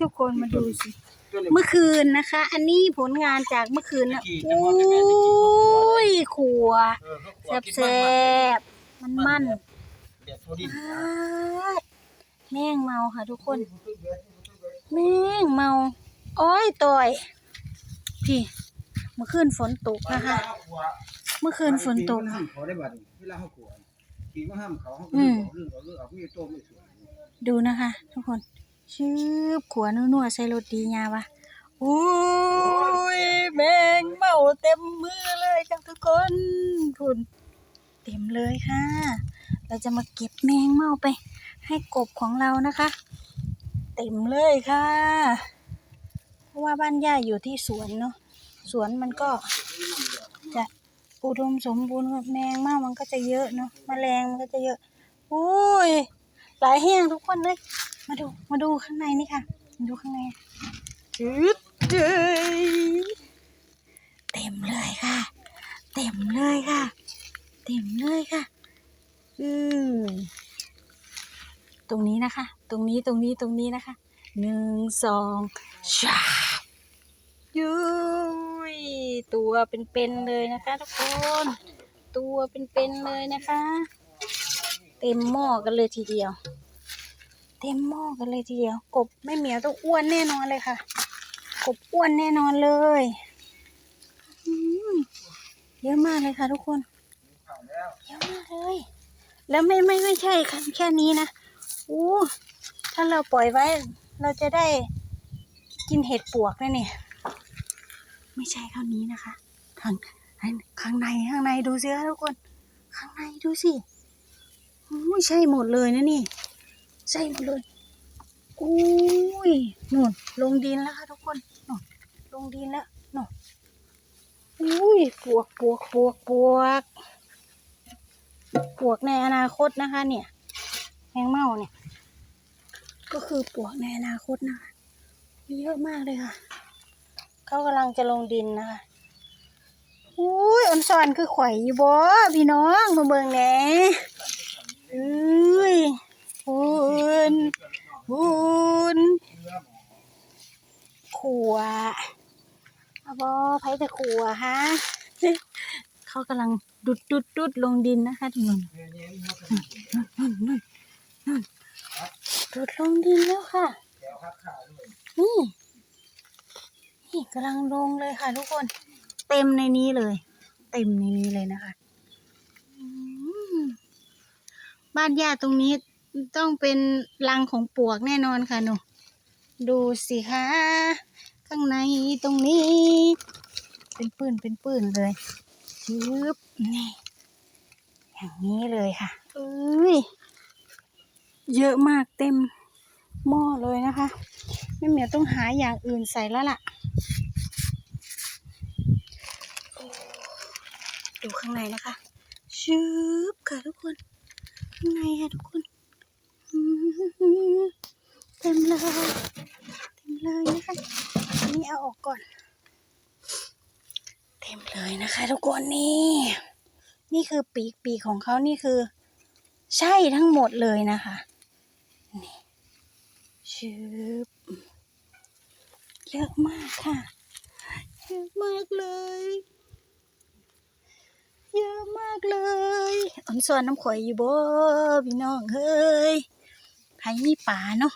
ทุกคนมาดูสิ เมื่อคืนนะคะ อันนี้ผลงานจากเมื่อคืนนะโอ้ยขัวแซ่บแซ่บมันมันแบบพอดีๆพาดแม่งเมาค่ะทุกคน แม่งเมา อ้อยต่อย พี่ เมื่อคืนฝนตกนะคะ เมื่อคืนฝนตกห้ามเขาได้บัดเวลาเขาขวกินก็ห้ามเขาเขาก็อืเรื่องมเอาเรื่องเอาเรื่องเอาพี่โตไม่สวยดูนะคะ ทุกคน ชืบขัวนัวๆใส่รสดีงาวะอุ้ยแมงเมาเต็มมือเลยค่ะทุกคนคุณเต็มเลยค่ะ เราจะมาเก็บแมงเมาไป ให้กบของเรานะคะ เต็มเลยค่ะ เพราะว่าบ้านย่าอยู่ที่สวนเนาะสวนมันก็จะอุดมสมบูรณ์แมงเมามันก็จะเยอะเนาะแมลงมันก็จะเยอะอุ้ยหลายแห้งทุกคนเลย มาดู มาดูข้างในนี่ค่ะ มาดูข้างในจืดเจยเต็มเลยค่ะ เต็มเลยค่ะ เต็มเลยค่ะ อืมตรงนี้นะคะ ตรงนี้ตรงนี้ตรงนี้นะคะ หนึ่งสองชายุ้ยตัวเป็นๆเลยนะคะ ทุกคน ตัวเป็นๆเลยนะคะ เต็มหม้อกันเลยทีเดียวเต็มหม้อกันเลยทีเดียว กบไม่เหมียวต้องอ้วนแน่นอนเลยค่ะ กบอ้วนแน่นอนเลยเยอะมากเลยค่ะทุกคนเยอะมากเลย แล้วไม่ไม่ไม่ใช่แค่แค่นี้นะอู้ถ้าเราปล่อยไว้ เราจะได้กินเห็ดปวกแล้เนี่ยไม่ใช่เท่านี้นะคะข้างข้างในข้างในดูสิคะทุกคน ข้างในดูสิอุ้ยใช่หมดเลยนะนี่ ใช่หมดเลยอุ้ยนู่นลงดินแล้วค่ะทุกคนนู่นลงดินแล้วนู่นอุ้ยปวกปวกปวกปวกปวกในอนาคตนะคะ เนี่ยแมงเม่าเนี่ย ก็คือปวกในอนาคตนะคะมีเยอะมากเลยค่ะเขากำลังจะลงดินนะคะอุ้ยอันซอนคือข่อยอยู่บ่พี่น้องมาเบิ่งแหน่เอ้ย คุณคุณขัวอาบอไผแต่ขัวฮะเขากำลังดุดดุดดุดลงดินนะคะทุกคนดุดลงดินแล้วค่ะนี่นี่กำลังลงเลยค่ะทุกคน เต็มในนี้เลย เต็มในนี้เลยนะคะบ้านย่าตรงนี้ ต้องเป็นรังของปวกแน่นอนค่ะหนูดูสิคะข้างในตรงนี้ เป็นปื้นเป็นปื้นเลยชึบนี่อย่างนี้เลยค่ะเอ้ยเยอะมากเต็มหม้อเลยนะคะแม่เหมียวต้องหาอย่างอื่นใส่แล้วล่ะ ดูข้างในนะคะชืบค่ะทุกคน ข้างในค่ะทุกคน เต็มเลยเต็มเลยนะคะอันนี้เอาออกก่อน เต็มเลยนะคะ ทุกคนนี่ นี่คือปีกปีกของเขานี่คือ ใช่ทั้งหมดเลยนะคะนี่ชืบเยอะมากค่ะเยอะมากเลยเยอะมากเลยอ่อนซอนน้ำข่อยอยู่บ่พี่น้องเฮ้ย ใครมีป่าเนาะ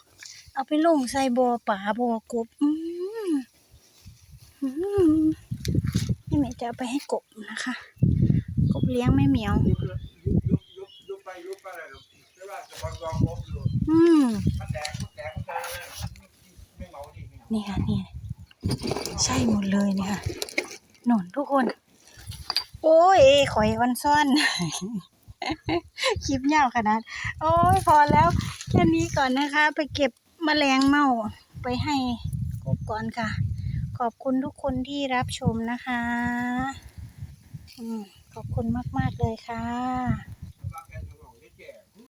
เอาไปลงใส่บ่อป่าบ่อกบอืมอืมนี่แม่จะเอาไปให้กบนะคะ กบเลี้ยงแม่เหมียว อืมนี่ค่ะนี่ใช่หมดเลยเนี่ยค่ะหนนทุกคน โอ้ยข่อยวันซ่อน คลิปยาวขนาด โอ้ยพอแล้ว แค่นี้ก่อนนะคะ ไปเก็บแมลงเม่าไปให้กบก่อนค่ะ ขอบคุณทุกคนที่รับชมนะคะอืมขอบคุณมาก ๆ เลยค่ะ